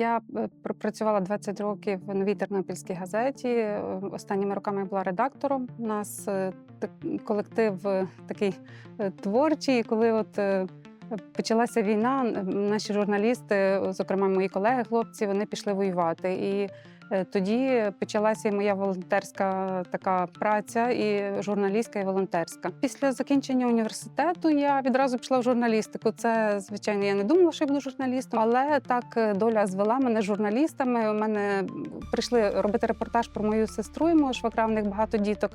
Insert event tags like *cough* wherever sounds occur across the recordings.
Я е, пропрацювала 20 років в новій тернопільській газеті. Е, Останніми роками я була редактором. У нас е, колектив такий творчий. Коли от почалася війна, наші журналісти, зокрема мої колеги, хлопці, вони пішли воювати. І тоді почалася і моя волонтерська така праця, і журналістська, і волонтерська. Після закінчення університету я відразу пішла в журналістику. Це звичайно, я не думала, що я буду журналістом, але так е, доля звела мене журналістами. У мене прийшли робити репортаж про мою сестру і мого швагра, в них багато діток.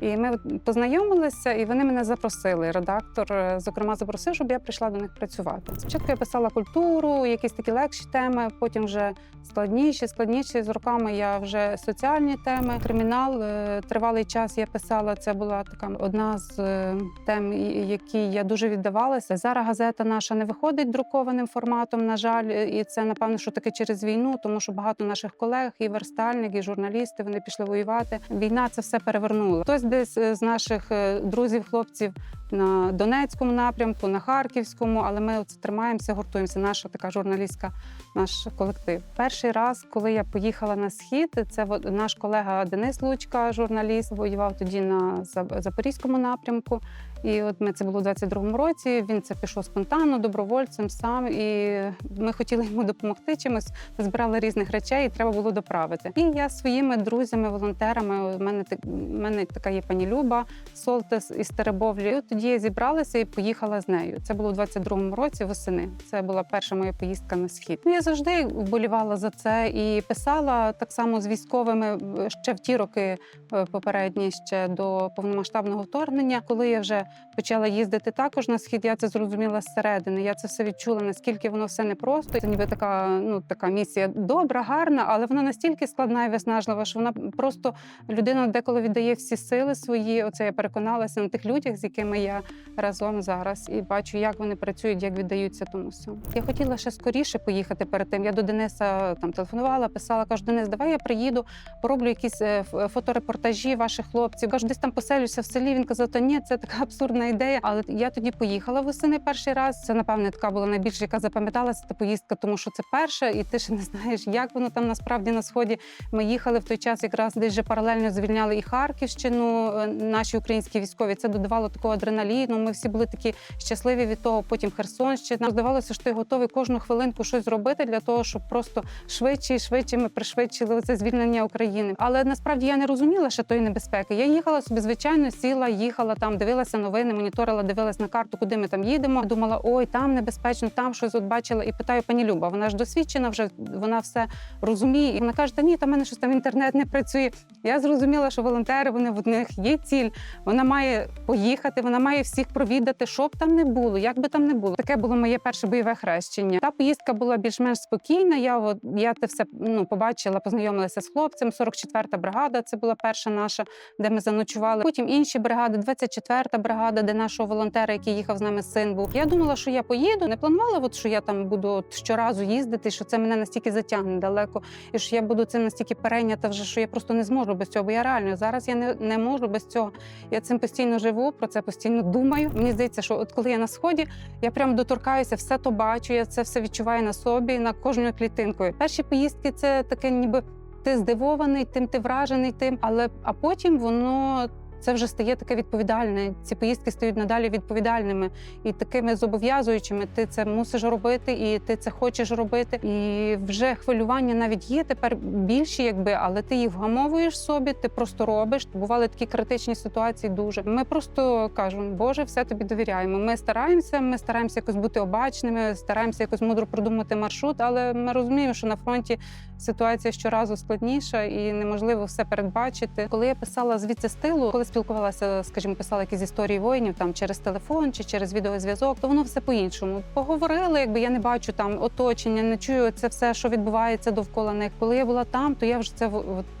І ми познайомилися, і вони мене запросили. Редактор, е, зокрема, запросив, щоб я прийшла до них працювати. Спочатку я писала культуру, якісь такі легші теми, потім вже складніші, складніші. З роками я вже соціальні теми. Кримінал е, тривалий час я писала. Це була така одна з е, тем, і- якій я дуже віддавалася. Зараз газета наша не виходить друкованим форматом. На жаль, е, і це напевно, що таки через війну, тому що багато наших колег, і верстальник, і журналісти, вони пішли воювати. Війна це все перевернула. Хтось десь з наших друзів, хлопців на Донецькому напрямку, на Харківському, але ми оце тримаємося, гуртуємося. Наша така журналістка, наш колектив. Перший раз, коли я поїхала на схід, це наш колега Денис Лучка, журналіст, воював тоді на Запорізькому напрямку. І от ми це було у 22-му році. Він це пішов спонтанно, добровольцем сам. І ми хотіли йому допомогти чимось. Збирали різних речей, і треба було доправити. І я своїми друзями, волонтерами. У мене так- мене така є пані Люба Солтес із Теребовлі. І тоді я зібралася і поїхала з нею. Це було у 22-му році восени. Це була перша моя поїздка на схід. Ну, я завжди вболівала за це і писала так само з військовими е, ще в ті роки е, попередні, ще до повномасштабного вторгнення. Коли я вже почала їздити також на схід, я це зрозуміла зсередини. Я це все відчула, наскільки воно все непросто. Це ніби така, ну така місія добра, гарна, але вона настільки складна і виснажлива, що вона просто людина деколи віддає всі сили свої. Оце я переконалася на тих людях, з якими я разом зараз, і бачу, як вони працюють, як віддаються тому всьому. Я хотіла ще скоріше поїхати перед тим. Я до Дениса там телефонувала, писала, кажу, Денис, давай я приїду, пороблю якісь е, фоторепортажі ваших хлопців. Кажу, десь там поселюся в селі. Він казав, та ні, це така абсурдна ідея. Але я тоді поїхала восени перший раз. Це напевне така була найбільша, яка запам'яталася та поїздка, тому що це перша, і ти ще не знаєш, як воно там насправді на сході. Ми їхали в той час, якраз десь вже паралельно звільняли і Харківщину. е, Наші українські військові це додавало такого адреналіну. Ми всі були такі щасливі від того. Потім Херсонщина. Здавалося, що ти готовий кожну хвилинку щось зробити для того, щоб просто швидше і швидше ми пришвидшили це звільнення України. Але насправді я не розуміла ще тої небезпеки. Я їхала собі, звичайно, сіла, їхала там, дивилася новини, моніторила, дивилась на карту, куди ми там їдемо. Думала, ой, там небезпечно, там щось от бачила. І питаю пані Люба, вона ж досвідчена, вже вона все розуміє. І вона каже: Та ні, та мене щось там інтернет не працює. Я зрозуміла, що волонтери вони в них є ціль. Вона має поїхати, вона має всіх провідати, що б там не було, як би там не було. Таке було моє перше бойове хрещення. Та поїздка була більш-менш спокійна. Я от я те все ну побачила, познайомилася з хлопцем. 44-та бригада. Це була перша наша, де ми заночували. Потім інші бригади, 24-та бригада, де нашого волонтера, який їхав з нами син був. Я думала, що я поїду. Не планувала, от що я там буду от щоразу їздити, що це мене настільки затягне далеко, і що я буду цим настільки перейнята, вже що я просто не зможу без цього. Бо я реально зараз я не, не можу без цього. Я цим постійно живу, про це постійно думаю. Мені здається, що от коли я на сході, я прям доторкаюся, все то бачу, я це все відчуваю на собі, на кожною клітинкою. Перші поїздки це таке, ніби ти здивований, тим ти вражений тим, але а потім воно. Це вже стає таке відповідальне. Ці поїздки стають надалі відповідальними і такими зобов'язуючими. Ти це мусиш робити, і ти це хочеш робити. І вже хвилювання навіть є тепер більші, якби, але ти їх вгамовуєш собі, ти просто робиш. Бували такі критичні ситуації. Дуже ми просто кажемо, Боже, все тобі довіряємо. Ми стараємося, ми стараємося якось бути обачними, стараємося якось мудро продумати маршрут, але ми розуміємо, що на фронті ситуація щоразу складніша і неможливо все передбачити. Коли я писала звідси з тилу, коли спілкувалася, скажімо, писала якісь історії воїнів там через телефон чи через відеозв'язок, то воно все по-іншому. Поговорили, якби я не бачу там оточення, не чую це все, що відбувається довкола них. Коли я була там, то я вже це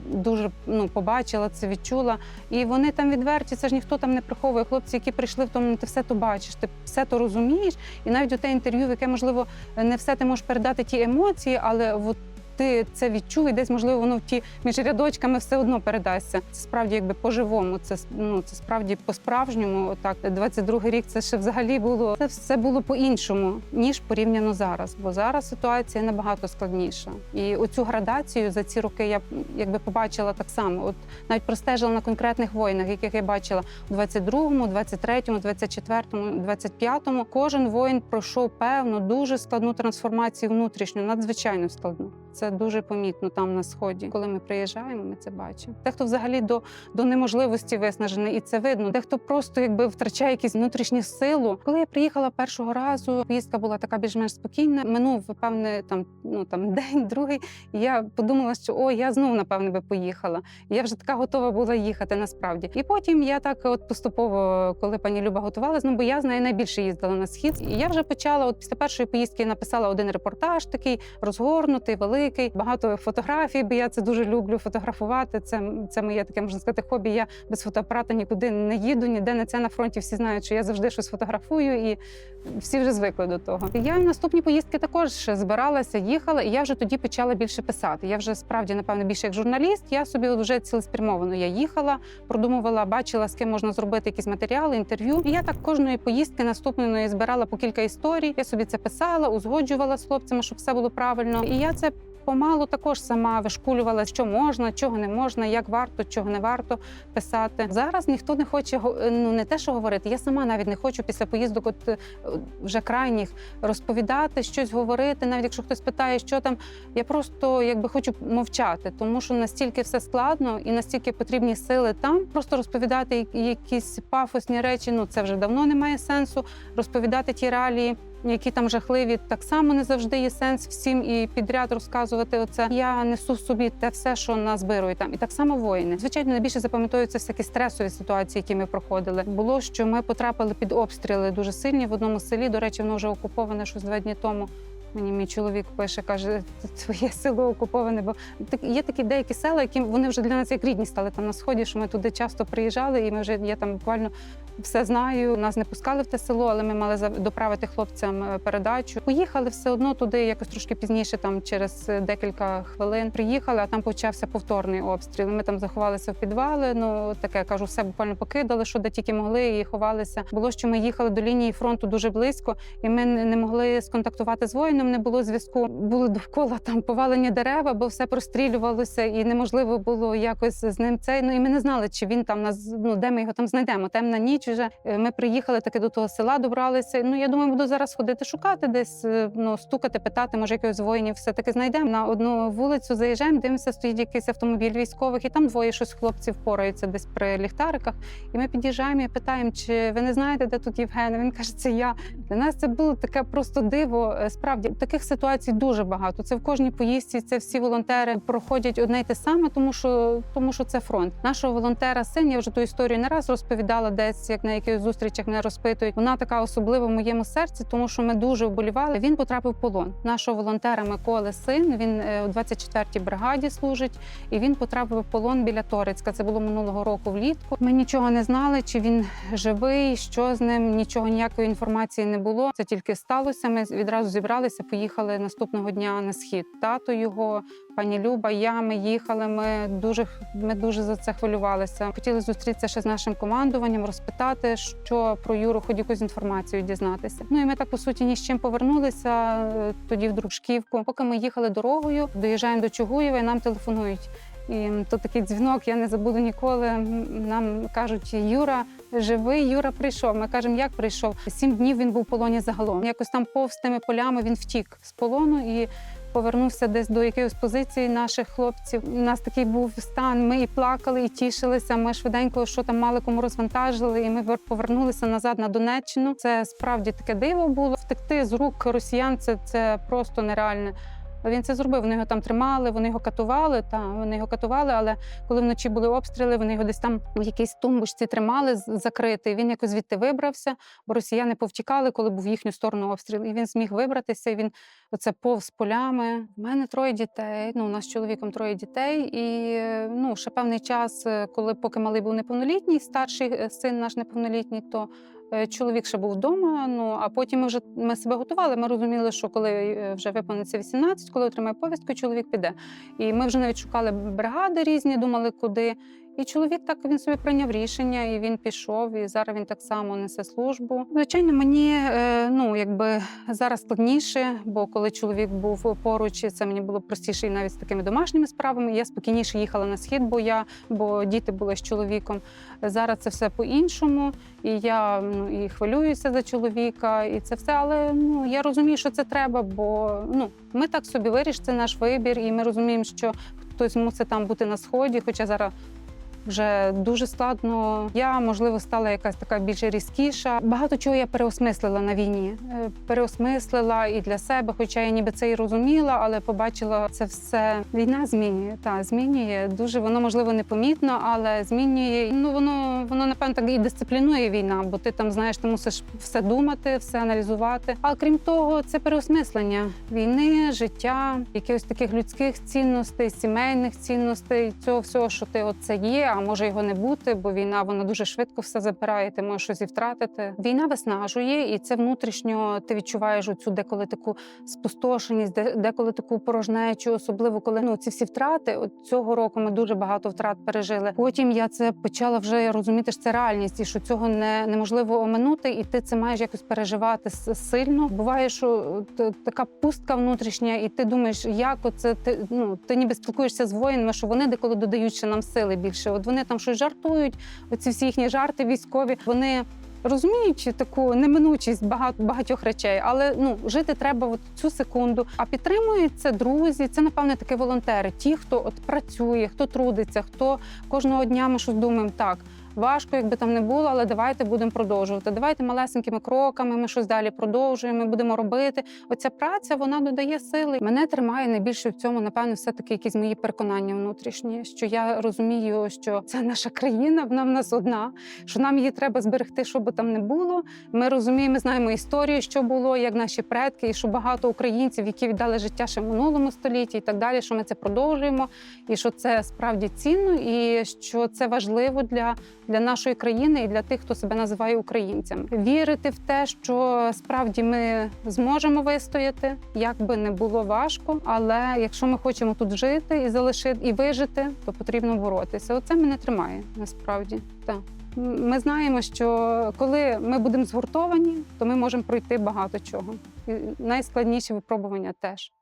дуже ну побачила, це відчула. І вони там відверті, це ж ніхто там не приховує. Хлопці, які прийшли в тому, ти все то бачиш, ти все то розумієш. І навіть у те інтерв'ю, в яке можливо не все ти можеш передати ті емоції, але от ти це відчув, і десь можливо воно в ті між рядочками все одно передасться. Це справді якби по-живому. Це ну це справді по-справжньому. Отак, 22-й рік це ще взагалі було це все було по-іншому ніж порівняно зараз. Бо зараз ситуація набагато складніша. І оцю градацію за ці роки я якби побачила так само. От навіть простежила на конкретних воїнах, яких я бачила у 22-му, 23-му, 24-му, 25-му. Кожен воїн пройшов певну дуже складну трансформацію внутрішню, надзвичайно складну. Це дуже помітно там на сході. Коли ми приїжджаємо, ми це бачимо. Дехто взагалі до, до неможливості виснажений, і це видно. Дехто просто якби втрачає якісь внутрішню силу. Коли я приїхала першого разу, поїздка була така більш-менш спокійна. Минув певне там, ну там *laughs* день, другий. Я подумала, що о, я знову напевне би поїхала. Я вже така готова була їхати насправді. І потім я так, от поступово, коли пані Люба готувалась, ну бо я з нею найбільше їздила на схід. І я вже почала. От після першої поїздки написала один репортаж, такий розгорнутий, великий, багато фотографій, бо я це дуже люблю фотографувати. Це, це моє таке можна сказати хобі. Я без фотоапарата нікуди не їду, ніде не це на фронті. Всі знають, що я завжди щось фотографую, і всі вже звикли до того. Я в наступні поїздки також збиралася, їхала, і я вже тоді почала більше писати. Я вже справді, напевно, більше як журналіст. Я собі вже цілеспрямовано я їхала, продумувала, бачила, з ким можна зробити якісь матеріали, інтерв'ю. І я так кожної поїздки наступної збирала по кілька історій. Я собі це писала, узгоджувала з хлопцями, щоб все було правильно. І я це. Помалу також сама вишкулювала, що можна, чого не можна, як варто, чого не варто писати. Зараз ніхто не хоче ну не те, що говорити. Я сама навіть не хочу після поїздок, от е, вже крайніх розповідати, щось говорити. Навіть якщо хтось питає, що там, я просто якби хочу мовчати, тому що настільки все складно і настільки потрібні сили там. Просто розповідати якісь пафосні речі. Ну це вже давно не має сенсу. Розповідати ті реалії. Які там жахливі, так само не завжди є сенс всім і підряд розказувати оце. Я несу в собі те все, що назбирую там. І так само воїни. Звичайно, найбільше запам'ятовуються всякі стресові ситуації, які ми проходили. Було, що ми потрапили під обстріли дуже сильні в одному селі. До речі, воно вже окуповане щось два дні тому. Мені мій чоловік пише, каже, твоє село окуповане, бо так є такі деякі села, які вони вже для нас як рідні стали там на сході, що ми туди часто приїжджали, і ми вже я там буквально все знаю. Нас не пускали в те село, але ми мали доправити хлопцям е, передачу. Поїхали все одно туди, якось трошки пізніше, там через е, декілька хвилин. Приїхали, а там почався повторний обстріл. Ми там заховалися в підвали. Ну таке кажу, все буквально покидали, що де тільки могли, і ховалися. Було, що ми їхали до лінії фронту дуже близько, і ми не могли сконтактувати з воїном. Не було зв'язку. Були довкола там повалені дерева, бо все прострілювалося, і неможливо було якось з ним цей. Ну і ми не знали, чи він там нас ну де ми його там знайдемо. Темна ніч вже Е, ми приїхали таки до того села, добралися. Ну я думаю, буду зараз ходити шукати десь, е, ну стукати, питати, може якихось воїнів все таки знайдемо. На одну вулицю заїжджаємо, дивимося, стоїть якийсь автомобіль військових, і там двоє щось хлопців пораються десь при ліхтариках. І ми під'їжджаємо і питаємо, чи ви не знаєте, де тут Євген? Він каже, це я. Для нас це було таке просто диво. Е, Справді таких ситуацій дуже багато. Це в кожній поїздці. Це всі волонтери проходять одне й те саме, тому що тому що це фронт. Нашого волонтера син, я вже ту історію не раз розповідала, десь як на якихось зустрічах мене розпитують. Вона така особлива в моєму серці, тому що ми дуже вболівали. Він потрапив в полон. Нашого волонтера Миколи син. Він е, у 24-й бригаді служить, і він потрапив в полон біля Торецька. Це було минулого року влітку. Ми нічого не знали, чи він живий, що з ним. Нічого ніякої інформації не було. Це тільки сталося. Ми відразу зібралися, поїхали наступного дня на схід. Тато його, пані Люба, я. Ми їхали. Ми дуже ми дуже за це хвилювалися. Хотіли зустрітися ще з нашим командуванням, розпитати, що про Юру, хоч якусь інформацію дізнатися. Ну і ми так по суті ні з чим повернулися е, тоді в Дружківку. Поки ми їхали дорогою, доїжджаємо до Чугуєва, і нам телефонують. І то такий дзвінок, я не забуду ніколи. Нам кажуть, Юра живий, Юра прийшов. Ми кажемо, як прийшов? Сім днів він був в полоні загалом. Якось там повз тими полями він втік з полону і. Повернувся десь до якоїсь позиції наших хлопців. У нас такий був стан. Ми і плакали, і тішилися. Ми швиденько, що там мали кому розвантажили, і ми вер- повернулися назад на Донеччину. Це справді таке диво було. Втекти з рук росіян це, це просто нереальне. Він це зробив. Вони його там тримали, вони його катували. Та вони його катували, але коли вночі були обстріли, вони його десь там в якійсь тумбочці тримали закритий. Він якось звідти вибрався, бо росіяни повтікали, коли був в їхню сторону обстріл. І він зміг вибратися. І він оце повз полями. У мене троє дітей. Ну, у нас з чоловіком троє дітей. І ну, ще певний час, е, коли поки малий був неповнолітній, старший е, син наш неповнолітній, то Чоловік ще був вдома. Ну а потім ми вже ми себе готували. Ми розуміли, що коли е, вже виповниться 18, коли отримає повістку, чоловік піде. І ми вже навіть шукали бригади різні, думали, куди. І чоловік так він собі прийняв рішення, і він пішов. І зараз він так само несе службу. Звичайно, мені е, ну якби зараз складніше, бо коли чоловік був поруч, це мені було простіше і навіть з такими домашніми справами. Я спокійніше їхала на схід, бо я бо діти були з чоловіком. Зараз це все по-іншому, і я ну і хвилююся за чоловіка, і це все. Але ну я розумію, що це треба, бо ну ми так собі вирішили, це наш вибір, і ми розуміємо, що хтось мусить там бути на сході, хоча зараз. Вже дуже складно. Я можливо стала якась така більш різкіша. Багато чого я переосмислила на війні. Е, Переосмислила і для себе, хоча я ніби це і розуміла, але побачила це все. Війна змінює. Та змінює дуже. Воно можливо непомітно, але змінює. Ну воно воно напевно так і дисциплінує війна, бо ти там знаєш, ти мусиш все думати, все аналізувати. А крім того, це переосмислення війни, життя, якихось таких людських цінностей, сімейних цінностей, цього всього, що ти оце є, а може його не бути, бо війна вона дуже швидко все забирає. Ти можеш щось і втратити. Війна виснажує, і це внутрішньо ти відчуваєш оцю деколи таку спустошеність, деколи таку порожнечу, особливо коли ну ці всі втрати. От цього року ми дуже багато втрат пережили. Потім я це почала вже розуміти, що це реальність, і що цього не неможливо оминути, і ти це маєш якось переживати сильно. Буває, що така пустка внутрішня, і ти думаєш, як оце ти ну ти ніби спілкуєшся з воїнами, що вони деколи додають ще нам сили більше. От вони там щось жартують. Оці всі їхні жарти військові. Вони розуміють таку неминучість багато багатьох речей, але ну жити треба от цю секунду. А підтримуються друзі. Це напевне такі волонтери. Ті, хто от працює, хто трудиться, хто кожного дня ми щось думаємо так. Важко, якби там не було, але давайте будемо продовжувати. Давайте малесенькими кроками. Ми щось далі продовжуємо. Ми будемо робити. Оця праця вона додає сили. Мене тримає найбільше в цьому, напевно, все таки якісь мої переконання внутрішні. Що я розумію, що це наша країна, вона в нас одна, що нам її треба зберегти, що би там не було. Ми розуміємо, ми знаємо історію, що було, як наші предки, і що багато українців, які віддали життя ще в минулому столітті, і так далі. Що ми це продовжуємо, і що це справді цінно, і що це важливо для для нашої країни і для тих, хто себе називає українцями. Вірити в те, що справді ми зможемо вистояти, як би не було важко. Але якщо ми хочемо тут жити і залишити і вижити, то потрібно боротися. Оце мене тримає насправді. Так. Ми знаємо, що коли ми будемо згуртовані, то ми можемо пройти багато чого. І найскладніші випробування теж.